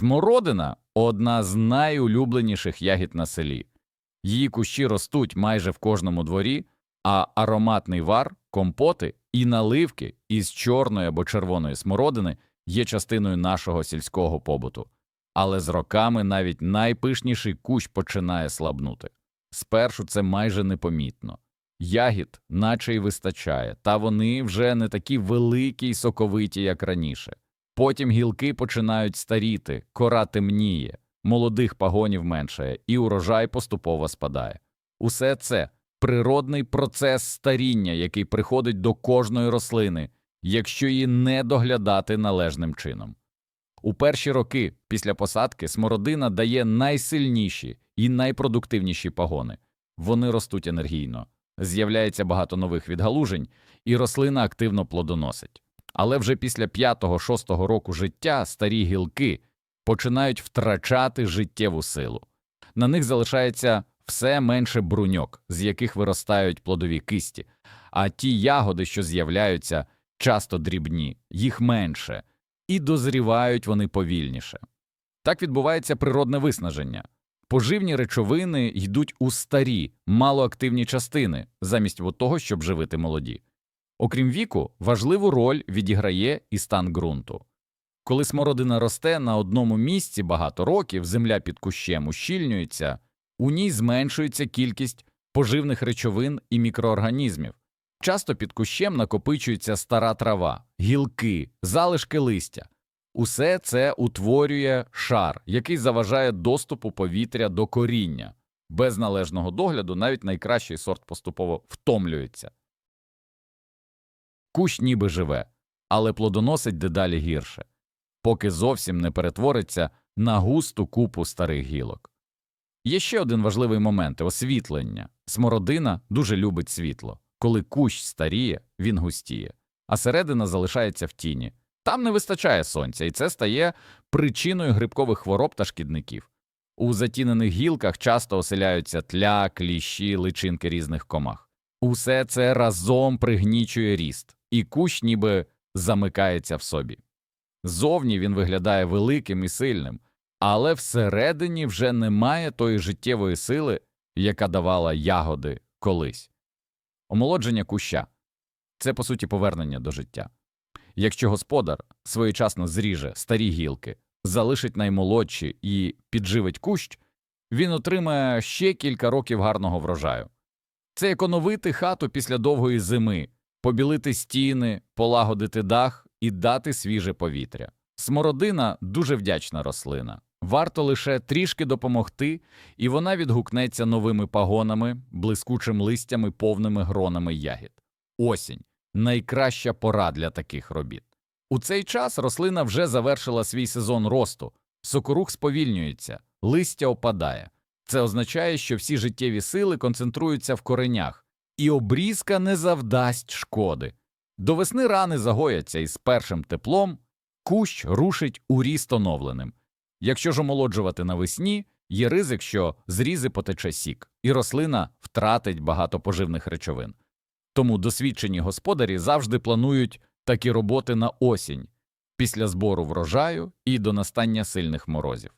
Смородина одна з найулюбленіших ягід на селі. Її кущі ростуть майже в кожному дворі, а ароматний вар, компоти і наливки із чорної або червоної смородини є частиною нашого сільського побуту. Але з роками навіть найпишніший кущ починає слабнути. Спершу це майже непомітно. Ягід наче й вистачає, та вони вже не такі великі й соковиті, як раніше. Потім гілки починають старіти, кора темніє, молодих пагонів меншає, і урожай поступово спадає. Усе це природний процес старіння, який приходить до кожної рослини, якщо її не доглядати належним чином. У перші роки після посадки смородина дає найсильніші і найпродуктивніші пагони. Вони ростуть енергійно, з'являється багато нових відгалужень, і рослина активно плодоносить. Але вже після 5-6 року життя старі гілки починають втрачати життєву силу. На них залишається все менше бруньок, з яких виростають плодові кисті, а ті ягоди, що з'являються, часто дрібні, їх менше, і дозрівають вони повільніше. Так відбувається природне виснаження. Поживні речовини йдуть у старі, малоактивні частини, замість того, щоб живити молоді. Окрім віку, важливу роль відіграє і стан ґрунту. Коли смородина росте на одному місці багато років, земля під кущем ущільнюється, у ній зменшується кількість поживних речовин і мікроорганізмів. Часто під кущем накопичується стара трава, гілки, залишки листя. Усе це утворює шар, який заважає доступу повітря до коріння. Без належного догляду навіть найкращий сорт поступово втомлюється. Кущ ніби живе, але плодоносить дедалі гірше, поки зовсім не перетвориться на густу купу старих гілок. Є ще один важливий момент освітлення. Смородина дуже любить світло. Коли кущ старіє, він густіє, а середина залишається в тіні. Там не вистачає сонця, і це стає причиною грибкових хвороб та шкідників. У затінених гілках часто оселяються тля, кліщі, личинки різних комах. Усе це разом пригнічує ріст, і кущ ніби замикається в собі. Зовні він виглядає великим і сильним, але всередині вже немає тої життєвої сили, яка давала ягоди колись. Омолодження куща це по суті повернення до життя. Якщо господар своєчасно зріже старі гілки, залишить наймолодші і підживить кущ, він отримає ще кілька років гарного врожаю. Це як оновити хату після довгої зими, побілити стіни, полагодити дах і дати свіже повітря. Смородина дуже вдячна рослина. Варто лише трішки допомогти, і вона відгукнеться новими пагонами, блискучим листями, повними гронами ягід. Осінь найкраща пора для таких робіт. У цей час рослина вже завершила свій сезон росту, сокорух сповільнюється, листя опадає. Це означає, що всі життєві сили концентруються в коренях, і обрізка не завдасть шкоди. До весни рани загояться, і з першим теплом кущ рушить у ріст оновленим. Якщо ж омолоджувати навесні, є ризик, що зрізи потече сік, і рослина втратить багато поживних речовин. Тому досвідчені господарі завжди планують такі роботи на осінь, після збору врожаю і до настання сильних морозів.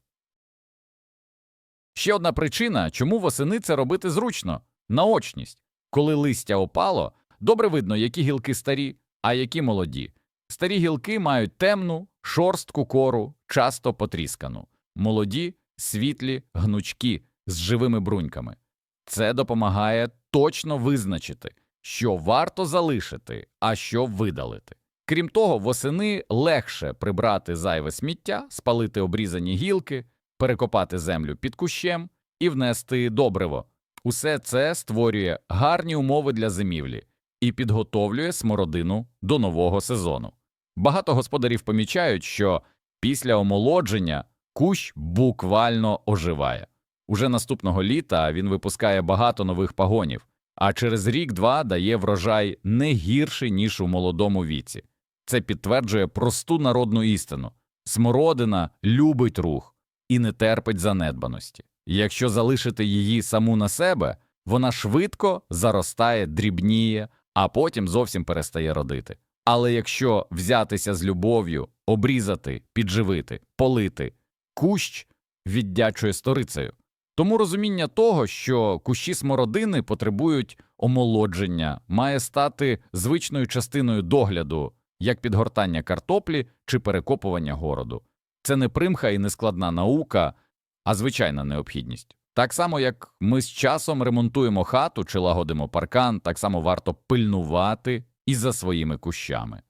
Ще одна причина, чому восени це робити зручно наочність. Коли листя опало, добре видно, які гілки старі, а які молоді. Старі гілки мають темну, шорстку кору, часто потріскану, молоді, світлі, гнучкі, з живими бруньками. Це допомагає точно визначити, що варто залишити, а що видалити. Крім того, восени легше прибрати зайве сміття, спалити обрізані гілки, перекопати землю під кущем і внести добриво. Усе це створює гарні умови для зимівлі і підготовлює смородину до нового сезону. Багато господарів помічають, що після омолодження кущ буквально оживає. Уже наступного літа він випускає багато нових пагонів, а через рік-два дає врожай не гірший, ніж у молодому віці. Це підтверджує просту народну істину смородина любить рух і не терпить занедбаності. Якщо залишити її саму на себе, вона швидко заростає, дрібніє, а потім зовсім перестає родити. Але якщо взятися з любов'ю, обрізати, підживити, полити, кущ віддячує сторицею. Тому розуміння того, що кущі смородини потребують омолодження, має стати звичною частиною догляду, як підгортання картоплі чи перекопування городу. Це не примха і не складна наука, а звичайна необхідність. Так само, як ми з часом ремонтуємо хату чи лагодимо паркан, так само варто пильнувати і за своїми кущами.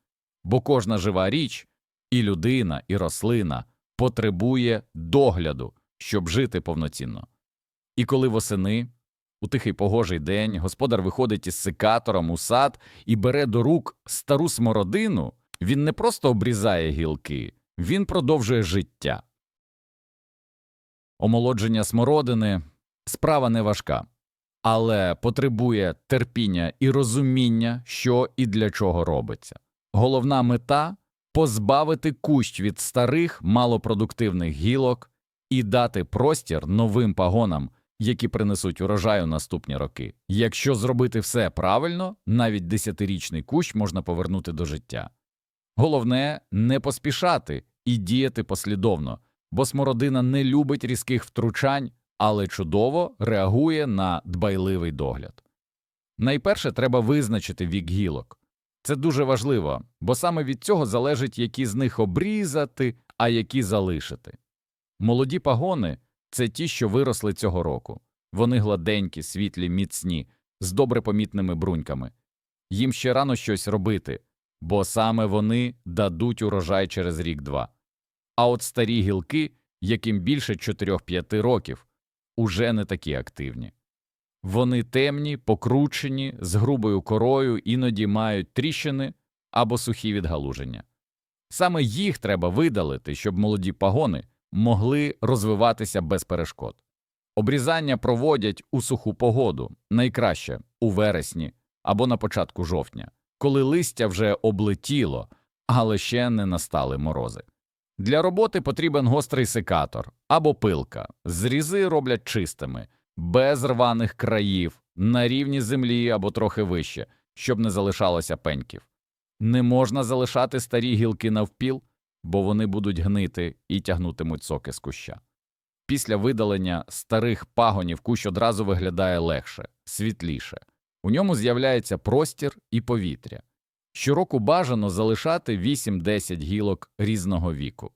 Бо кожна жива річ, і людина, і рослина потребує догляду, щоб жити повноцінно. І коли восени, у тихий погожий день, господар виходить із секатором у сад і бере до рук стару смородину, він не просто обрізає гілки, він продовжує життя. Омолодження смородини справа не важка, але потребує терпіння і розуміння, що і для чого робиться. Головна мета позбавити кущ від старих малопродуктивних гілок і дати простір новим пагонам, які принесуть урожай у наступні роки. Якщо зробити все правильно, навіть десятирічний кущ можна повернути до життя. Головне не поспішати і діяти послідовно, бо смородина не любить різких втручань, але чудово реагує на дбайливий догляд. Найперше треба визначити вік гілок. Це дуже важливо, бо саме від цього залежить, які з них обрізати, а які залишити. Молоді пагони це ті, що виросли цього року. Вони гладенькі, світлі, міцні, з добре помітними бруньками. Їм ще рано щось робити, бо саме вони дадуть урожай через рік-два. А от старі гілки, яким більше 4-5 років, уже не такі активні. Вони темні, покручені, з грубою корою, іноді мають тріщини або сухі відгалуження. Саме їх треба видалити, щоб молоді пагони могли розвиватися без перешкод. Обрізання проводять у суху погоду, найкраще у вересні або на початку жовтня, коли листя вже облетіло, але ще не настали морози. Для роботи потрібен гострий секатор або пилка. Зрізи роблять чистими, без рваних країв, на рівні землі або трохи вище, щоб не залишалося пеньків. Не можна залишати старі гілки навпіл, бо вони будуть гнити і тягнутимуть соки з куща. Після видалення старих пагонів кущ одразу виглядає легше, світліше. У ньому з'являється простір і повітря. Щороку бажано залишати 8-10 гілок різного віку.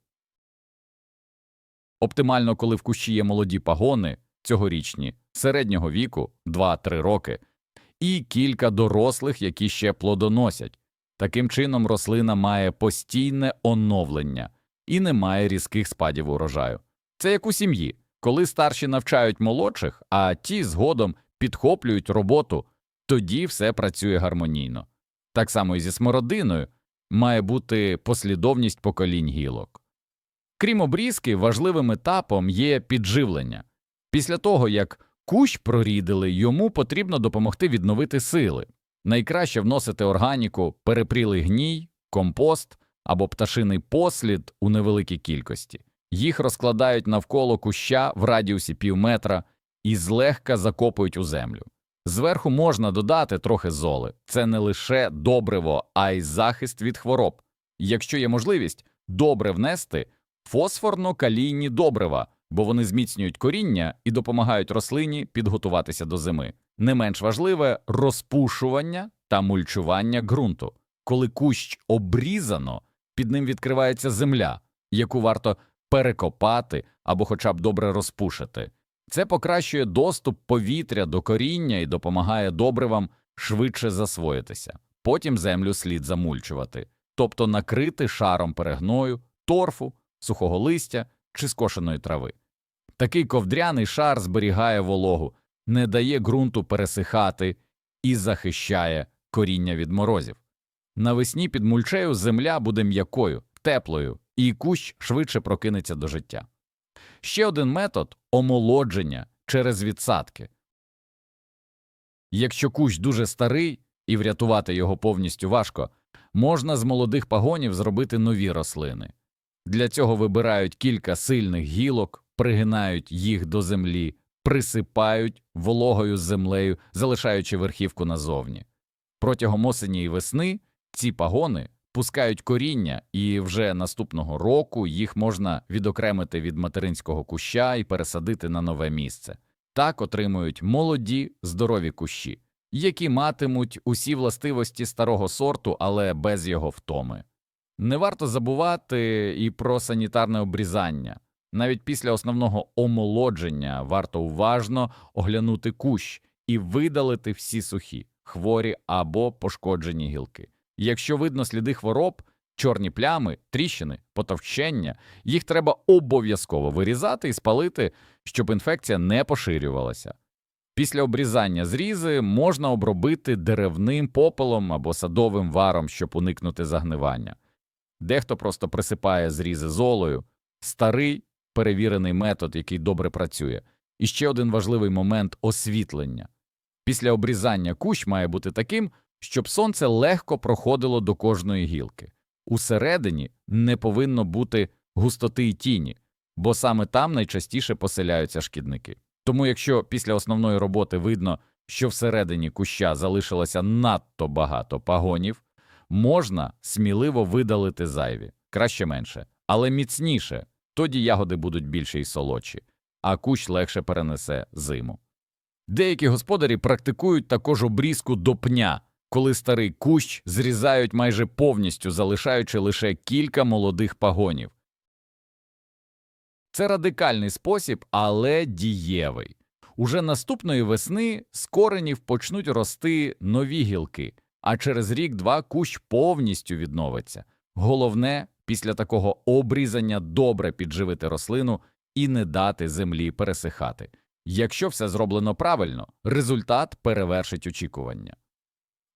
Оптимально, коли в кущі є молоді пагони, цьогорічні, середнього віку 2-3 роки, і кілька дорослих, які ще плодоносять. Таким чином рослина має постійне оновлення і не має різких спадів урожаю. Це як у сім'ї, коли старші навчають молодших, а ті згодом підхоплюють роботу, тоді все працює гармонійно. Так само і зі смородиною має бути послідовність поколінь гілок. Крім обрізки, важливим етапом є підживлення. Після того, як кущ прорідили, йому потрібно допомогти відновити сили. Найкраще вносити органіку, перепрілий гній, компост або пташиний послід у невеликій кількості. Їх розкладають навколо куща в радіусі пів метра і злегка закопують у землю. Зверху можна додати трохи золи. Це не лише добриво, а й захист від хвороб. Якщо є можливість, добре внести фосфорно-калійні добрива, бо вони зміцнюють коріння і допомагають рослині підготуватися до зими. Не менш важливе розпушування та мульчування ґрунту. Коли кущ обрізано, під ним відкривається земля, яку варто перекопати або хоча б добре розпушити. Це покращує доступ повітря до коріння і допомагає добривам швидше засвоїтися. Потім землю слід замульчувати, тобто накрити шаром перегною, торфу, сухого листя чи скошеної трави. Такий ковдряний шар зберігає вологу, не дає ґрунту пересихати і захищає коріння від морозів. Навесні під мульчею земля буде м'якою, теплою, і кущ швидше прокинеться до життя. Ще один метод омолодження через відсадки. Якщо кущ дуже старий і врятувати його повністю важко, можна з молодих пагонів зробити нові рослини. Для цього вибирають кілька сильних гілок, пригинають їх до землі, присипають вологою землею, залишаючи верхівку назовні. Протягом осені і весни ці пагони пускають коріння, і вже наступного року їх можна відокремити від материнського куща і пересадити на нове місце. Так отримують молоді, здорові кущі, які матимуть усі властивості старого сорту, але без його втоми. Не варто забувати і про санітарне обрізання. Навіть після основного омолодження варто уважно оглянути кущ і видалити всі сухі, хворі або пошкоджені гілки. Якщо видно сліди хвороб, чорні плями, тріщини, потовщення, їх треба обов'язково вирізати і спалити, щоб інфекція не поширювалася. Після обрізання зрізи можна обробити деревним попелом або садовим варом, щоб уникнути загнивання. Дехто просто присипає зрізи золою, старий перевірений метод, який добре працює. І ще один важливий момент освітлення. Після обрізання кущ має бути таким, щоб сонце легко проходило до кожної гілки. Усередині не повинно бути густоти й тіні, бо саме там найчастіше поселяються шкідники. Тому якщо після основної роботи видно, що всередині куща залишилося надто багато пагонів, можна сміливо видалити зайві, краще менше, але міцніше, тоді ягоди будуть більше і солодші, а кущ легше перенесе зиму. Деякі господарі практикують також обрізку до пня, коли старий кущ зрізають майже повністю, залишаючи лише кілька молодих пагонів. Це радикальний спосіб, але дієвий. Уже наступної весни з коренів почнуть рости нові гілки, а через рік-два кущ повністю відновиться. Головне, після такого обрізання добре підживити рослину і не дати землі пересихати. Якщо все зроблено правильно, результат перевершить очікування.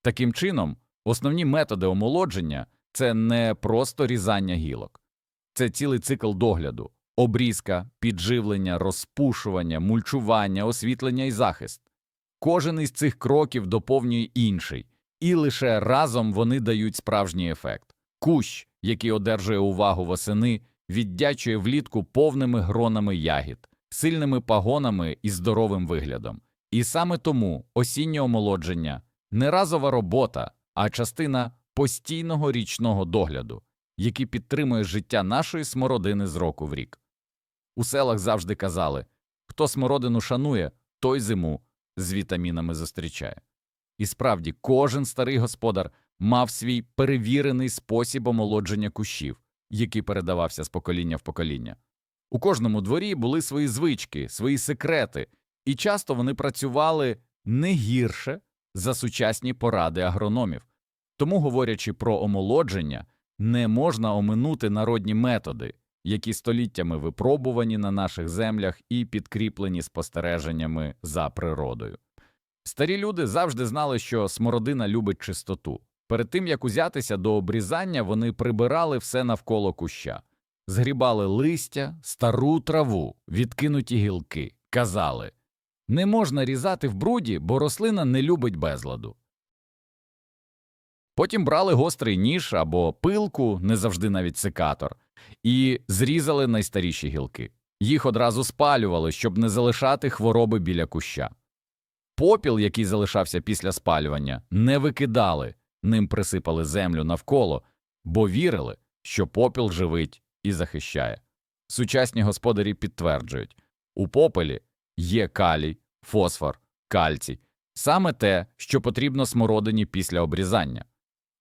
Таким чином, основні методи омолодження це не просто різання гілок, це цілий цикл догляду, обрізка, підживлення, розпушування, мульчування, освітлення і захист. Кожен із цих кроків доповнює інший, і лише разом вони дають справжній ефект. Кущ, який одержує увагу восени, віддячує влітку повними гронами ягід, сильними пагонами і здоровим виглядом. І саме тому осіннє омолодження не разова робота, а частина постійного річного догляду, який підтримує життя нашої смородини з року в рік. У селах завжди казали хто смородину шанує, той зиму з вітамінами зустрічає. І справді, кожен старий господар мав свій перевірений спосіб омолодження кущів, який передавався з покоління в покоління. У кожному дворі були свої звички, свої секрети, і часто вони працювали не гірше за сучасні поради агрономів. Тому, говорячи про омолодження, не можна оминути народні методи, які століттями випробувані на наших землях і підкріплені спостереженнями за природою. Старі люди завжди знали, що смородина любить чистоту. Перед тим як узятися до обрізання, вони прибирали все навколо куща, згрібали листя, стару траву, відкинуті гілки, казали не можна різати в бруді, бо рослина не любить безладу. Потім брали гострий ніж або пилку, не завжди навіть секатор, і зрізали найстаріші гілки. Їх одразу спалювали, щоб не залишати хвороби біля куща. Попіл, який залишався після спалювання, не викидали, ним присипали землю навколо, бо вірили, що попіл живить і захищає. Сучасні господарі підтверджують у попелі є калій, фосфор, кальцій, саме те, що потрібно смородині після обрізання.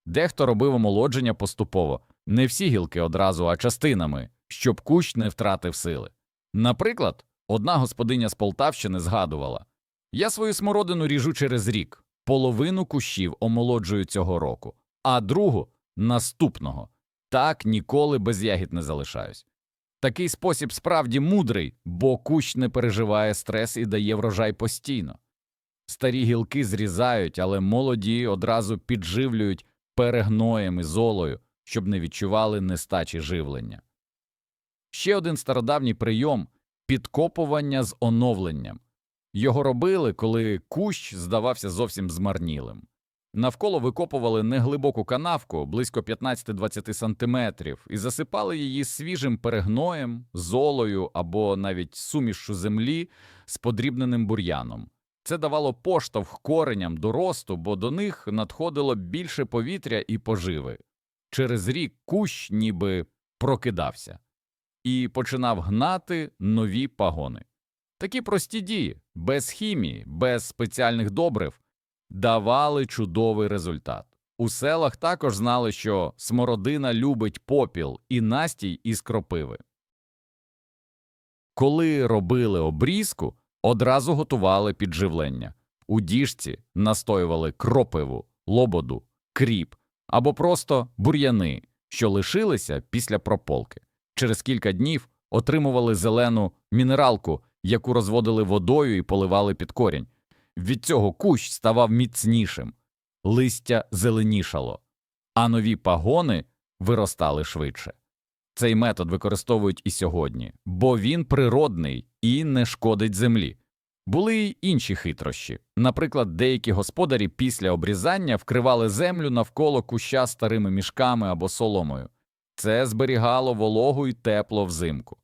Дехто робив омолодження поступово, не всі гілки одразу, а частинами, щоб кущ не втратив сили. Наприклад, одна господиня з Полтавщини згадувала Я свою смородину ріжу через рік, половину кущів омолоджую цього року, а другу наступного. Так ніколи без ягід не залишаюсь. Такий спосіб справді мудрий, бо кущ не переживає стрес і дає врожай постійно. Старі гілки зрізають, але молоді одразу підживлюють перегноєм і золою, щоб не відчували нестачі живлення. Ще один стародавній прийом підкопування з оновленням. Його робили, коли кущ здавався зовсім змарнілим. Навколо викопували неглибоку канавку близько 15-20 сантиметрів і засипали її свіжим перегноєм, золою або навіть сумішшю землі з подрібненим бур'яном. Це давало поштовх кореням до росту, бо до них надходило більше повітря і поживи. Через рік кущ ніби прокидався і починав гнати нові пагони. Такі прості дії, без хімії, без спеціальних добрив, давали чудовий результат. У селах також знали, що смородина любить попіл і настій із кропиви. Коли робили обрізку, одразу готували підживлення. У діжці настоювали кропиву, лободу, кріп або просто бур'яни, що лишилися після прополки. Через кілька днів отримували зелену мінералку, яку розводили водою і поливали під корінь. Від цього кущ ставав міцнішим, листя зеленішало, а нові пагони виростали швидше. Цей метод використовують і сьогодні, бо він природний і не шкодить землі. Були й інші хитрощі. Наприклад, деякі господарі після обрізання вкривали землю навколо куща старими мішками або соломою. Це зберігало вологу і тепло взимку.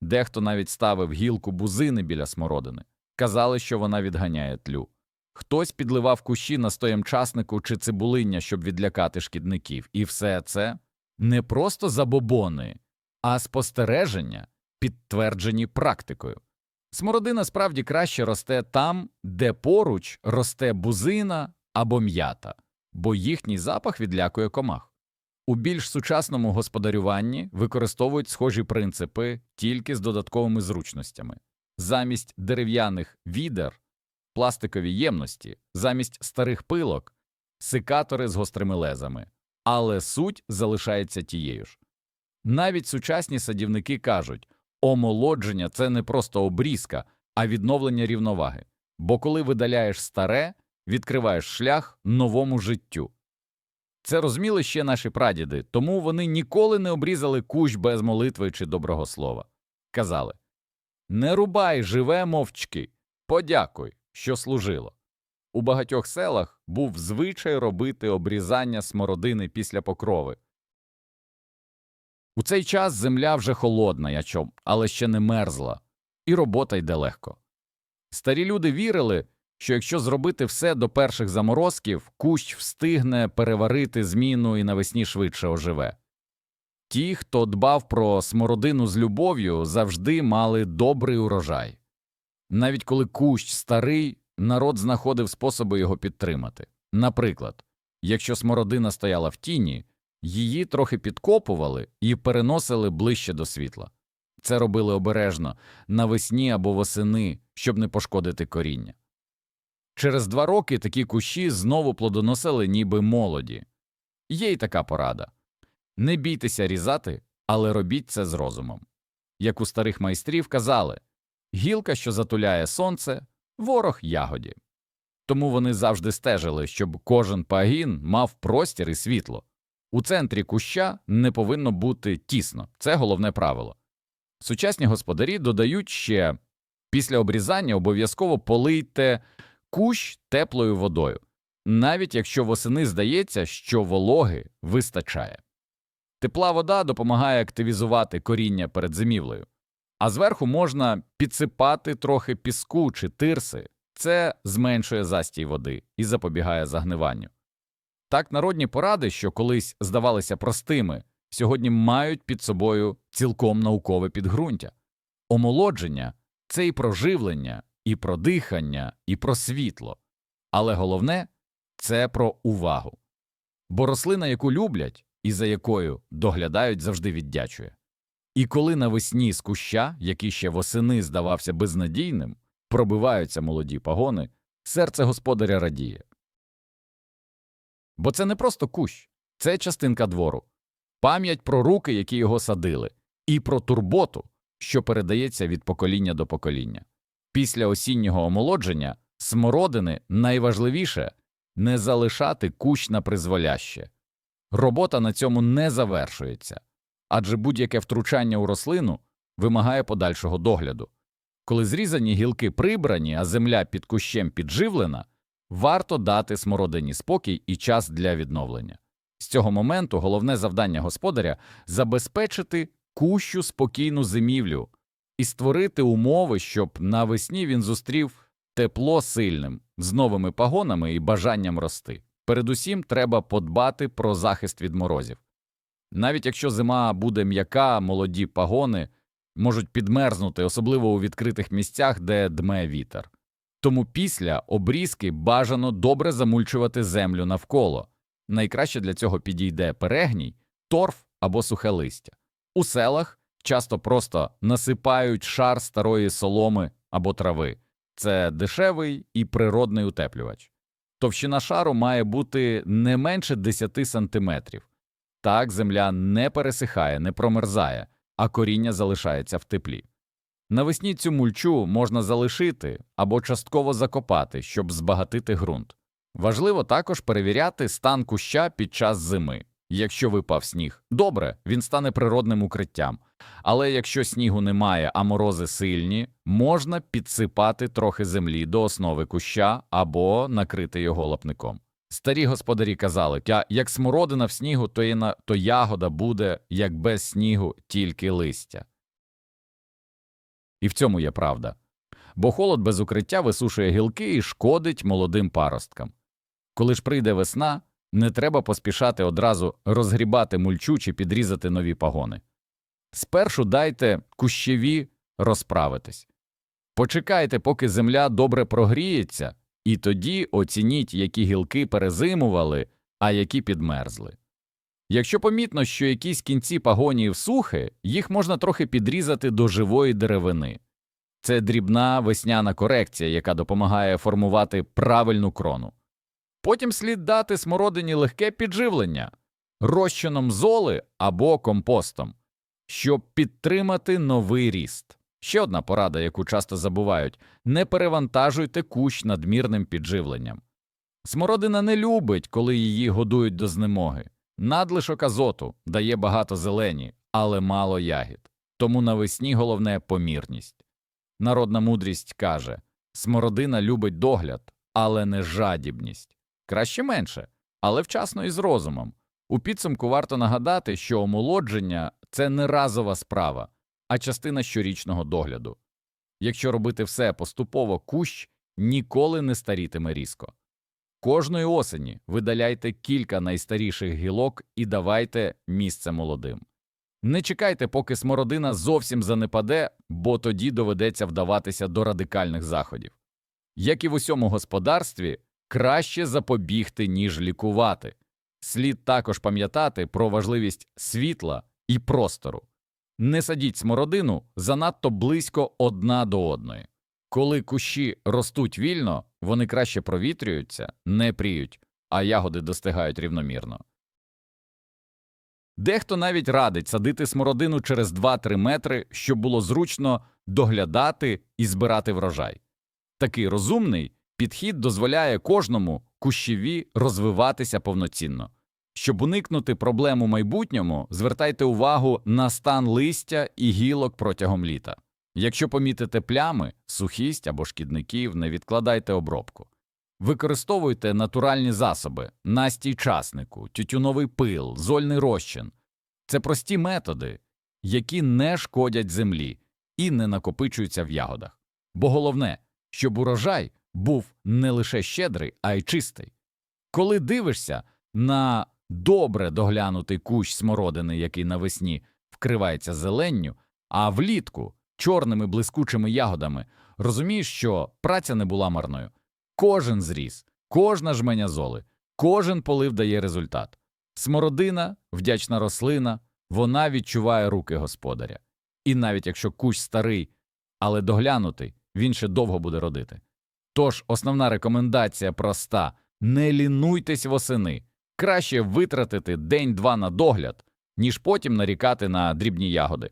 Дехто навіть ставив гілку бузини біля смородини. Казали, що вона відганяє тлю. Хтось підливав кущі настоєм часнику чи цибулиння, щоб відлякати шкідників. І все це не просто забобони, а спостереження, підтверджені практикою. Смородина справді краще росте там, де поруч росте бузина або м'ята, бо їхній запах відлякує комах. У більш сучасному господарюванні використовують схожі принципи тільки з додатковими зручностями. Замість дерев'яних відер, пластикові ємності, замість старих пилок, секатори з гострими лезами, але суть залишається тією ж. Навіть сучасні садівники кажуть, омолодження це не просто обрізка, а відновлення рівноваги. Бо коли видаляєш старе, відкриваєш шлях новому життю. Це розуміли ще наші прадіди, тому вони ніколи не обрізали кущ без молитви чи доброго слова. Казали Не рубай, живе мовчки, подякуй, що служило. У багатьох селах був звичай робити обрізання смородини після покрови. У цей час земля вже холодна, ячом, але ще не мерзла, і робота йде легко. Старі люди вірили, що якщо зробити все до перших заморозків, кущ встигне переварити зміну і навесні швидше оживе. Ті, хто дбав про смородину з любов'ю, завжди мали добрий урожай. Навіть коли кущ старий, народ знаходив способи його підтримати. Наприклад, якщо смородина стояла в тіні, її трохи підкопували і переносили ближче до світла. Це робили обережно навесні або восени, щоб не пошкодити коріння. Через два роки такі кущі знову плодоносили, ніби молоді. Є й така порада не бійтеся різати, але робіть це з розумом. Як у старих майстрів казали гілка, що затуляє сонце, ворог ягоді. Тому вони завжди стежили, щоб кожен пагін мав простір і світло. У центрі куща не повинно бути тісно, це головне правило. Сучасні господарі додають ще після обрізання обов'язково полийте кущ теплою водою, навіть якщо восени здається, що вологи вистачає. Тепла вода допомагає активізувати коріння перед зимівлею, а зверху можна підсипати трохи піску чи тирси, це зменшує застій води і запобігає загниванню. Так народні поради, що колись здавалися простими, сьогодні мають під собою цілком наукове підґрунтя. Омолодження це і про живлення, і про дихання, і про світло. Але головне це про увагу. Бо рослина, яку люблять і за якою доглядають, завжди віддячує. І коли навесні з куща, який ще восени здавався безнадійним, пробиваються молоді пагони, серце господаря радіє. Бо це не просто кущ, це частинка двору, пам'ять про руки, які його садили, і про турботу, що передається від покоління до покоління. Після осіннього омолодження смородини найважливіше не залишати кущ на призволяще. Робота на цьому не завершується, адже будь-яке втручання у рослину вимагає подальшого догляду. Коли зрізані гілки прибрані, а земля під кущем підживлена, варто дати смородині спокій і час для відновлення. З цього моменту головне завдання господаря забезпечити кущу спокійну зимівлю і створити умови, щоб навесні він зустрів тепло сильним, з новими пагонами і бажанням рости. Передусім треба подбати про захист від морозів. Навіть якщо зима буде м'яка, молоді пагони можуть підмерзнути, особливо у відкритих місцях, де дме вітер. Тому після обрізки бажано добре замульчувати землю навколо. Найкраще для цього підійде перегній, торф або сухе листя. У селах часто просто насипають шар старої соломи або трави. Це дешевий і природний утеплювач. Товщина шару має бути не менше 10 сантиметрів. Так земля не пересихає, не промерзає, а коріння залишається в теплі. Навесні цю мульчу можна залишити або частково закопати, щоб збагатити ґрунт. Важливо також перевіряти стан куща під час зими. Якщо випав сніг, добре, він стане природним укриттям. Але якщо снігу немає, а морози сильні, можна підсипати трохи землі до основи куща або накрити його лапником. Старі господарі казали, як смородина в снігу, то, на, то ягода буде, як без снігу, тільки листя. І в цьому є правда. Бо холод без укриття висушує гілки і шкодить молодим паросткам. Коли ж прийде весна, не треба поспішати одразу розгрібати мульчу чи підрізати нові пагони. Спершу дайте кущеві розправитись. Почекайте, поки земля добре прогріється, і тоді оцініть, які гілки перезимували, а які підмерзли. Якщо помітно, що якісь кінці пагонів сухи, їх можна трохи підрізати до живої деревини. Це дрібна весняна корекція, яка допомагає формувати правильну крону. Потім слід дати смородині легке підживлення розчином золи або компостом, щоб підтримати новий ріст. Ще одна порада, яку часто забувають не перевантажуйте кущ надмірним підживленням. Смородина не любить, коли її годують до знемоги. Надлишок азоту дає багато зелені, але мало ягід. Тому навесні головне помірність. Народна мудрість каже смородина любить догляд, але не жадібність. Краще менше, але вчасно і з розумом. У підсумку варто нагадати, що омолодження це не разова справа, а частина щорічного догляду. Якщо робити все поступово, кущ ніколи не старітиме різко. Кожної осені видаляйте кілька найстаріших гілок і давайте місце молодим. Не чекайте, поки смородина зовсім занепаде, бо тоді доведеться вдаватися до радикальних заходів. Як і в усьому господарстві, краще запобігти, ніж лікувати. Слід також пам'ятати про важливість світла і простору. Не садіть смородину занадто близько одна до одної. Коли кущі ростуть вільно, вони краще провітрюються, не пріють, а ягоди достигають рівномірно. Дехто навіть радить садити смородину через 2-3 метри, щоб було зручно доглядати і збирати врожай. Такий розумний підхід дозволяє кожному кущеві розвиватися повноцінно. Щоб уникнути проблем у майбутньому, звертайте увагу на стан листя і гілок протягом літа. Якщо помітите плями, сухість або шкідників, не відкладайте обробку. Використовуйте натуральні засоби, настій часнику, тютюновий пил, зольний розчин. Це прості методи, які не шкодять землі і не накопичуються в ягодах. Бо головне, щоб урожай був не лише щедрий, а й чистий. Коли дивишся на добре доглянутий кущ смородини, який навесні вкривається зеленню, а влітку чорними блискучими ягодами, розумієш, що праця не була марною. Кожен зріс, кожна жменя золи, кожен полив дає результат. Смородина, вдячна рослина, вона відчуває руки господаря. І навіть якщо кущ старий, але доглянутий, він ще довго буде родити. Тож основна рекомендація проста не лінуйтесь восени. Краще витратити день-два на догляд, ніж потім нарікати на дрібні ягоди.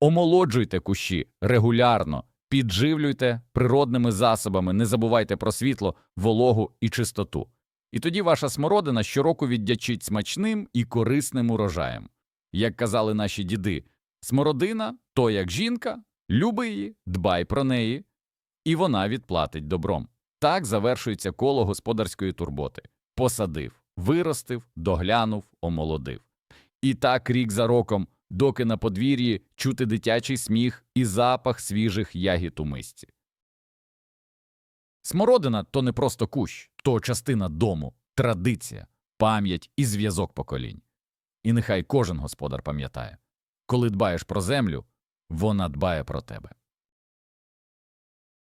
Омолоджуйте кущі регулярно, підживлюйте природними засобами, не забувайте про світло, вологу і чистоту. І тоді ваша смородина щороку віддячить смачним і корисним урожаєм. Як казали наші діди, смородина то як жінка, люби її, дбай про неї, і вона відплатить добром. Так завершується коло господарської турботи. Посадив, виростив, доглянув, омолодив. І так рік за роком, доки на подвір'ї чути дитячий сміх і запах свіжих ягід у мисці. Смородина то не просто кущ, то частина дому, традиція, пам'ять і зв'язок поколінь. І нехай кожен господар пам'ятає коли дбаєш про землю, вона дбає про тебе.